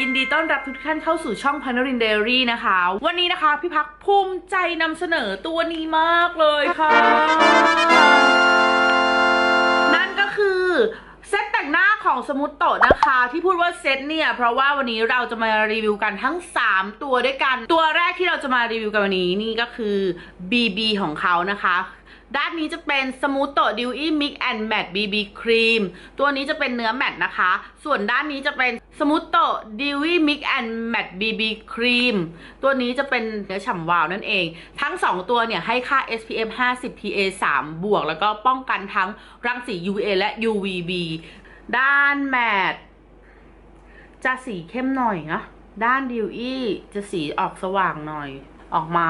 ยินดีต้อนรับทุกท่านเข้าสู่ช่องพันรินเดรี่นะคะ วันนี้นะคะพี่พักภูมิใจนำเสนอตัวนี้มากเลยค่ะ นั่นก็คือเซตแต่งหน้าของสมุตโตะนะคะ ที่พูดว่าเซตเนี่ย เพราะว่าวันนี้เราจะมารีวิวกันทั้ง 3 ตัวด้วยกัน ตัวแรกที่เราจะมารีวิวกันวันนี้นี่ก็คือ BB ของเขานะคะ ด้านนี้จะเป็นสมูทโตดิวอี้มิกแอนด์แมตต์บีบีครีมตัวนี้จะเป็นเนื้อแมตต์นะคะ ส่วนด้านนี้จะเป็นสมูทโตดิวอี้มิกแอนด์แมตต์บีบีครีมตัวนี้จะเป็นเนื้อฉ่ำวาวนั่นเอง ทั้ง 2 ตัวเนี่ยให้ค่า SPF 50 PA 3 บวก แล้วก็ป้องกันทั้งรังสี UVA และ UVB ด้านแมตต์จะสีเข้มหน่อยนะ ด้านดิวอี้จะสีออกสว่างหน่อยออกมา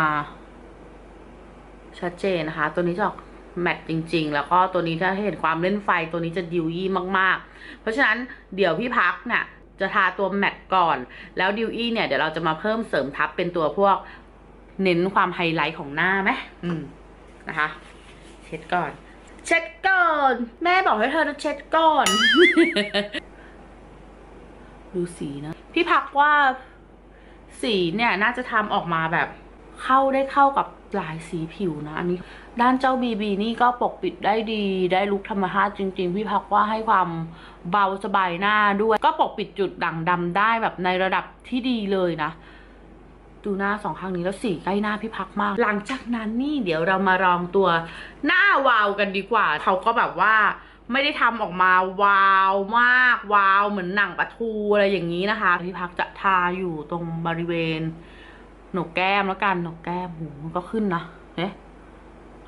ชัดเจนนะคะ ตัวนี้จะออกแมตต์จริง ๆ แล้วก็ตัวนี้ถ้าเห็นความเล่นไฟตัวนี้จะดิวยี่มากๆ เพราะฉะนั้นเดี๋ยวพี่พักเนี่ยจะทาตัวแมตต์ก่อน แล้วดิวอี้เนี่ยเดี๋ยวเราจะมาเพิ่มเสริมทับเป็นตัวพวกเน้นความไฮไลท์ของหน้าไหมอืมนะคะ เช็ดก่อน เช็ดก่อน แม่บอกให้เธอเช็ดก่อน ดูสีนะ พี่พักว่าสีเนี่ยน่าจะทำออกมาแบบ เข้าได้เข้ากับหลายสีผิวนะ อันนี้ ด้านเจ้าบีบีนี่ก็ปกปิดได้ดี ได้ลุคธรรมชาติจริง ๆ พี่พักว่าให้ความเบาสบายหน้าด้วย ก็ปกปิดจุดด่างดำได้แบบในระดับที่ดีเลยนะดูหน้าสองข้างนี้แล้วสีใกล้หน้าพี่พักมาก หลังจากนั้นนี่เดี๋ยวเรามาลองตัวหน้าวาวกันดีกว่า เขาก็แบบว่าไม่ได้ทำออกมาวาวมากวาวเหมือนหนังปลาทูอะไรอย่างนี้นะคะ พี่พักจะทาอยู่ตรงบริเวณ หนกแก้มแล้วกันหนกแก้มหูมันก็ขึ้นนะเอ๊ะ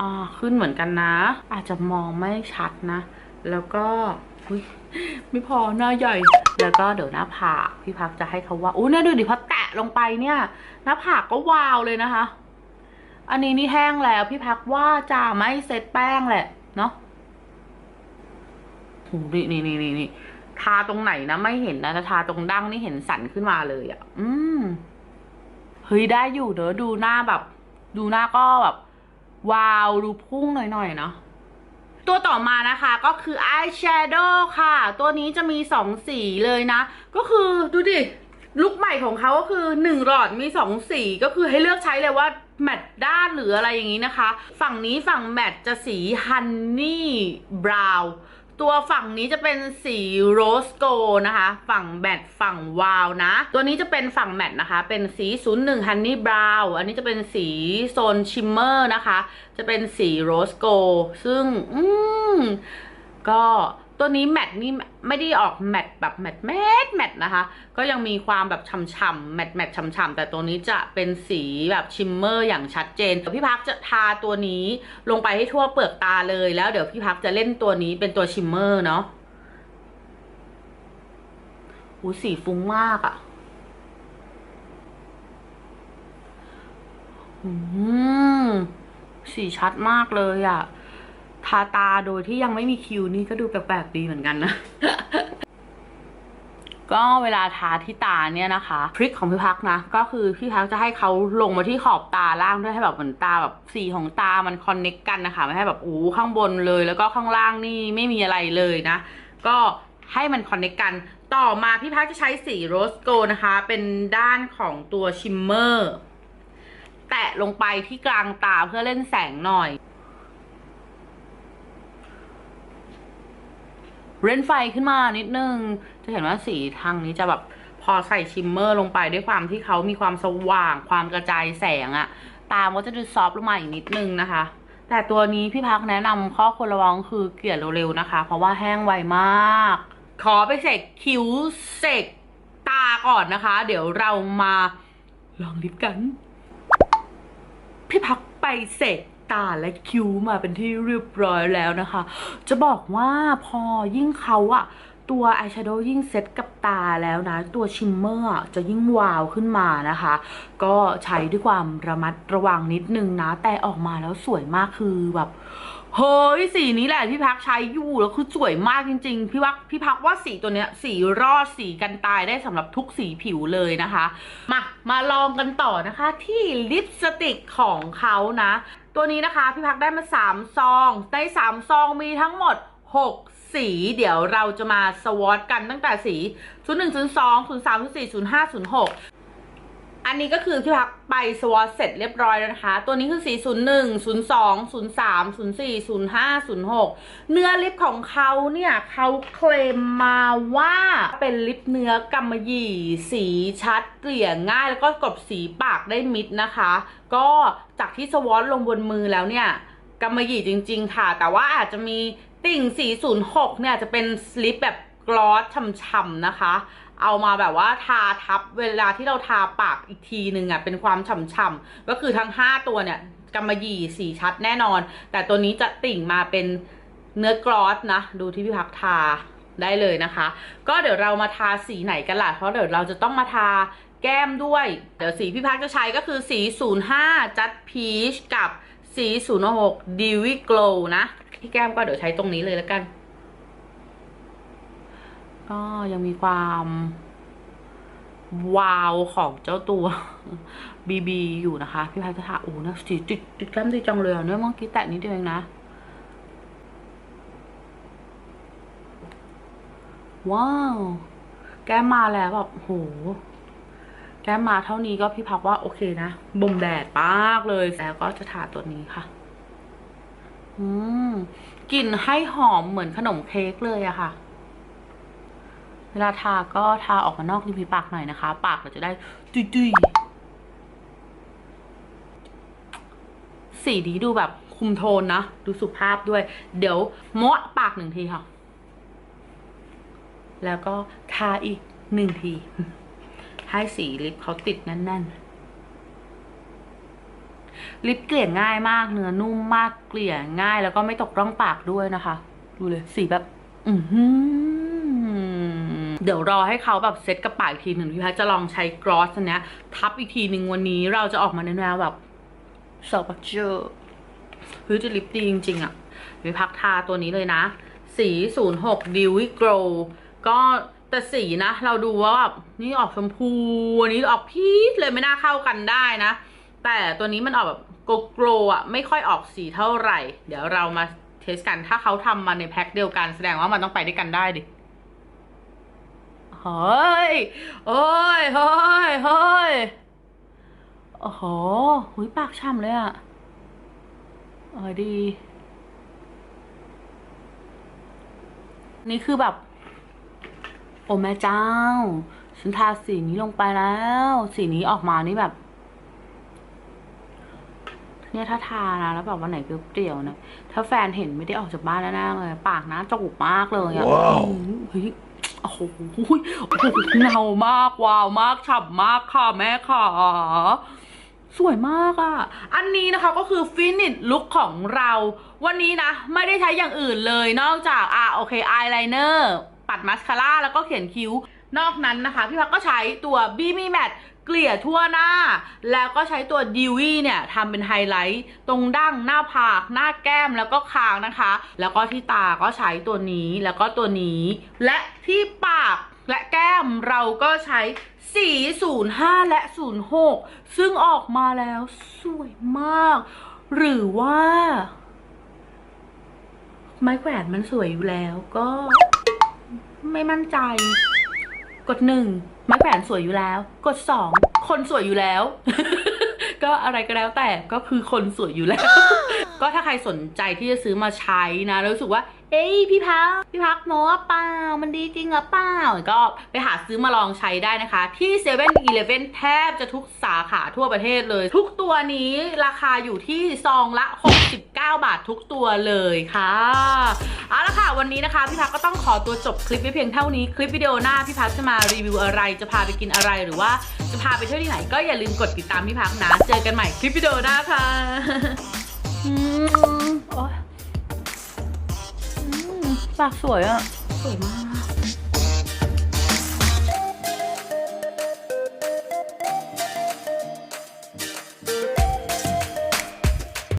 อ่าขึ้นเหมือนกันนะ อาจจะมองไม่ชัดนะ แล้วก็อุ๊ยไม่พอหน้าใหญ่ แล้วก็เดี๋ยวหน้าผากพี่พักจะให้เขาว่าอู้เนี่ยดูดิพอแตะลงไปเนี่ย หน้าผากก็วาวเลยนะคะ อันนี้นี่แห้งแล้วพี่พักว่าจะไม่เซตแป้งแหละเนาะโหนี่นี่นี่นี่นี่ทาตรงไหนนะไม่เห็นนะแต่ทาตรงดั้งนี่เห็นสันขึ้นมาเลยอะ่ะ อืม เฮ้ยได้อยู่เด้อดูหน้าแบบ ดูหน้าก็แบบวาวดูพุ่งหน่อยๆเนาะตัวต่อมานะคะก็คืออายแชโดว์ค่ะ ตัวนี้จะมีสองสีเลยนะ ก็คือดูดิ ลุคใหม่ของเขาก็คือหนึ่งหลอดมีสองสี ก็คือให้เลือกใช้เลยว่าแมตต์ด้านหรืออะไรอย่างนี้นะคะ ฝั่งนี้ฝั่งแมตต์จะสีฮันนี่บราวน์ ตัวฝั่งนี้จะเป็นสีโรสโกนะคะ ฝั่งแมตฝั่งวาวนะ ตัวนี้จะเป็นฝั่งแมตนะคะ เป็นสี 01 Honey Brown อันนี้จะเป็นสีโซนชิมเมอร์นะคะ จะเป็นสีโรสโกซึ่ง อืมก็ ตัวนี้แมตต์นี่ไม่ได้ออกแมตต์แบบแมตต์แมตต์แมตต์นะคะ ก็ยังมีความแบบฉ่ำๆแมตต์แมตต์ฉ่ำๆแต่ตัวนี้จะเป็นสีแบบชิมเมอร์อย่างชัดเจนเดี๋ยวพี่พักจะทาตัวนี้ลงไปให้ทั่วเปลือกตาเลยแล้วเดี๋ยวพี่พักจะเล่นตัวนี้เป็นตัวชิมเมอร์เนาะหูสีฟุ้งมากอะ่ะอืมสีชัดมากเลยอะ่ะ ทาตาโดยที่ยังไม่มีคิวนี่ก็ดูแปลกๆดีเหมือนกันนะ ก็เวลาทาที่ตาเนี่ยนะคะทริคของพี่พักนะ ก็คือพี่พักจะให้เขาลงมาที่ขอบตาล่างด้วยให้แบบเหมือนตาแบบสีของตามันคอนเน็กกันนะคะไม่ให้แบบอู้ข้างบนเลยแล้วก็ข้างล่างนี่ไม่มีอะไรเลยนะ ก็ให้มันคอนเน็กกัน ต่อมาพี่พักจะใช้สีโรสโกนะคะ เป็นด้านของตัวชิมเมอร์แตะลงไปที่กลางตาเพื่อเล่นแสงหน่อย เล่นไฟขึ้นมานิดนึง จะเห็นว่าสีทางนี้จะแบบพอใส่ชิมเมอร์ลงไปด้วยความที่เขามีความสว่างความกระจายแสงอะตามก็จะดูซอฟลงมาอีกนิดนึงนะคะ แต่ตัวนี้พี่พักแนะนำข้อควรระวังคือเกลี่ยเร็วๆนะคะ เพราะว่าแห้งไวมาก ขอไปเสกคิ้วเสกตาก่อนนะคะ เดี๋ยวเรามาลองลิปกัน พี่พักไปเสก ตาและคิ้วมาเป็นที่เรียบร้อยแล้วนะคะ จะบอกว่าพอยิ่งเขาอะตัวอายแชโดว์ยิ่งเซ็ตกับตาแล้วนะ ตัวชิมเมอร์จะยิ่งวาวขึ้นมานะคะ ก็ใช้ด้วยความระมัดระวังนิดนึงนะ แต่ออกมาแล้วสวยมากคือแบบเฮ้ยสีนี้แหละพี่พักใช้อยู่แล้วคือสวยมากจริง ๆ พี่พักพี่พักว่าสีตัวเนี้ย สีรอดสีกันตายได้สำหรับทุกสีผิวเลยนะคะ มามาลองกันต่อนะคะที่ลิปสติกของเขานะ ตัวนี้นะคะพี่พักได้มา3ซองใน3ซองมีทั้งหมด6สสี เดี๋ยวเราจะมาสวอตกันตั้งแต่สี 0 1 0 2 0 3 0 4 0 5 0 6 อันนี้ก็คือที่พักไปสวอตเสร็จเรียบร้อยแล้วนะคะ ตัวนี้คือสี0 1 0 2 0 3 0 4 0 5 0 6 เนื้อลิปของเขาเนี่ยเขาเคลมมาว่าเป็นลิปเนื้อกำมะหยี่ สีชัดเกลี่ยง่ายแล้วก็กลบสีปากได้มิดนะคะ ก็จากที่สวอตลงบนมือแล้วเนี่ยกำมะหยี่จริง ๆ ค่ะ แต่ว่าอาจจะมีติ่งสี06 เนี่ยจะเป็นลิปแบบ กลอสช่ำๆนะคะ เอามาแบบว่าทาทับเวลาที่เราทาปากอีกทีหนึ่งอะเป็นความฉ่ำๆก็คือทั้ง 5 ตัวเนี่ยกำมะหยี่สีชัดแน่นอน แต่ตัวนี้จะติ่งมาเป็นเนื้อกลอสนะ ดูที่พี่พักทาได้เลยนะคะ ก็เดี๋ยวเรามาทาสีไหนกันล่ะ เพราะเดี๋ยวเราจะต้องมาทาแก้มด้วย เดี๋ยวสีพี่พักจะใช้ก็คือสี 05 จัดพีชกับสี 06 d e w y Glow นะ ที่แก้มก็เดี๋ยวใช้ตรงนี้เลยแล้วกัน ก็ยังมีความวาวของเจ้าตัวบีบีอยู่นะคะ พี่พายจะถาโอ้นะสีติดติดแก้มดีจังเลยเนี่ยเมื่อกี้แตะนิดเดียวเองนะ ว้าว แก้มมาแล้วแบบโห แก้มมาเท่านี้ก็พี่พักว่าโอเคนะ บ่มแดดมากเลย แล้วก็จะทาตัวนี้ค่ะ อืมกลิ่นให้หอมเหมือนขนมเค้กเลยอะค่ะ เวลาทาก็ทาออกมานอกริมฝีปากหน่อยนะคะ ปากเราจะได้จุยๆสีนี้ดูแบบคุมโทนนะ ดูสุภาพด้วย เดี๋ยวโมะปากหนึ่งทีค่ะ แล้วก็ทาอีกหนึ่งที ให้สีลิปเขาติดแน่นๆ ลิปเกลี่ยง่ายมาก เนื้อนุ่มมากเกลี่ยง่าย แล้วก็ไม่ตกร่องปากด้วยนะคะ ดูเลยสีแบบ อือหือ เดี๋ยวรอให้เขาแบบเซ็ตกระป๋าอีกทีหนึ่งพี่แพทจะลองใช้กรอสอันเนี้ยทับอีกทีหนึ่งวันนี้เราจะออกมาในแนวแบบสปัเจอร์เฮ้ยจะลิปดีจริงๆอะ่ะพี่พักทาตัวนี้เลยนะ สี 06 Dewy Glow ก็แต่สีนะ เราดูว่าแบบนี่ออกชมพูอันนี้ออกพีชเลยไม่น่าเข้ากันได้นะ แต่ตัวนี้มันออกแบบโกโกรอะไม่ค่อยออกสีเท่าไหร่ เดี๋ยวเรามาเทสกันถ้าเขาทำมาในแพ็คเดียวกันแสดงว่ามันต้องไปด้วยกันได้ดิ เฮ้ยเฮ้ยเฮ้ยเฮ้ยโอ้โหหุยปากช่ำเลยอะเออดี นี่คือแบบ โอ้แม่เจ้า ฉันทาสีนี้ลงไปแล้ว สีนี้ออกมานี่แบบ เนี่ยถ้าทานะแล้วแบบวันไหนเปรี้ยวๆนะ ถ้าแฟนเห็นไม่ได้ออกจากบ้านแน่ๆเลย ปากหน้าจูบมากเลยอะว้าวเฮ้ย โอ้โหโอ้โหเงามากว้าวมากฉ่ำมากค่ะแม่ค่ะสวยมากอะ่ะ อันนี้นะคะก็คือฟินิชลุคของเรา วันนี้นะ ไม่ได้ใช้อย่างอื่นเลยนอกจาก อะ โอเคอายไลเนอร์ปัดมัสคาร่าแล้วก็เขียนคิ้วนอกนั้นนะคะ พี่พักก็ใช้ตัวบีมีแมท เกลี่ยทั่วหน้า แล้วก็ใช้ตัวดิวี่เนี่ยทำเป็นไฮไลท์ตรงดั้งหน้าผาก หน้าแก้มแล้วก็คางนะคะ แล้วก็ที่ตาก็ใช้ตัวนี้แล้วก็ตัวนี้ และที่ปากและแก้มเราก็ใช้สี05 และ 06 ซึ่งออกมาแล้วสวยมาก หรือว่า ไม้แขวนมันสวยอยู่แล้วก็ไม่มั่นใจ กดหนึ่งไม้แขวนสวยอยู่แล้ว กดสองคนสวยอยู่แล้ว ก็อะไรก็แล้วแต่ก็คือคนสวยอยู่แล้ว ก็ถ้าใครสนใจที่จะซื้อมาใช้นะแล้วรู้สึกว่า เอ้ยพี่พักพี่พักโมว่าเปล่า มันดีจริงหรือเปล่า ก็ไปหาซื้อมาลองใช้ได้นะคะ ที่7 e เ e ่ e อแทบจะทุกสาขาทั่วประเทศเลย ทุกตัวนี้ราคาอยู่ที่ซองละ 69 บาททุกตัวเลยค่ะเอาละค่ะ วันนี้นะคะ พี่พักก็ต้องขอตัวจบคลิปไว้เพียงเท่านี้คลิปวิดีโอหน้าพี่พักจะมารีวิวอะไรจะพาไปกินอะไรหรือว่าจะพาไปเที่ยวที่ไหน ก็อย่าลืมกดติดตามพี่พักนะเจอกันใหม่คลิปวิดีโอหน้าค่ะอืม โอ๊ยอืมป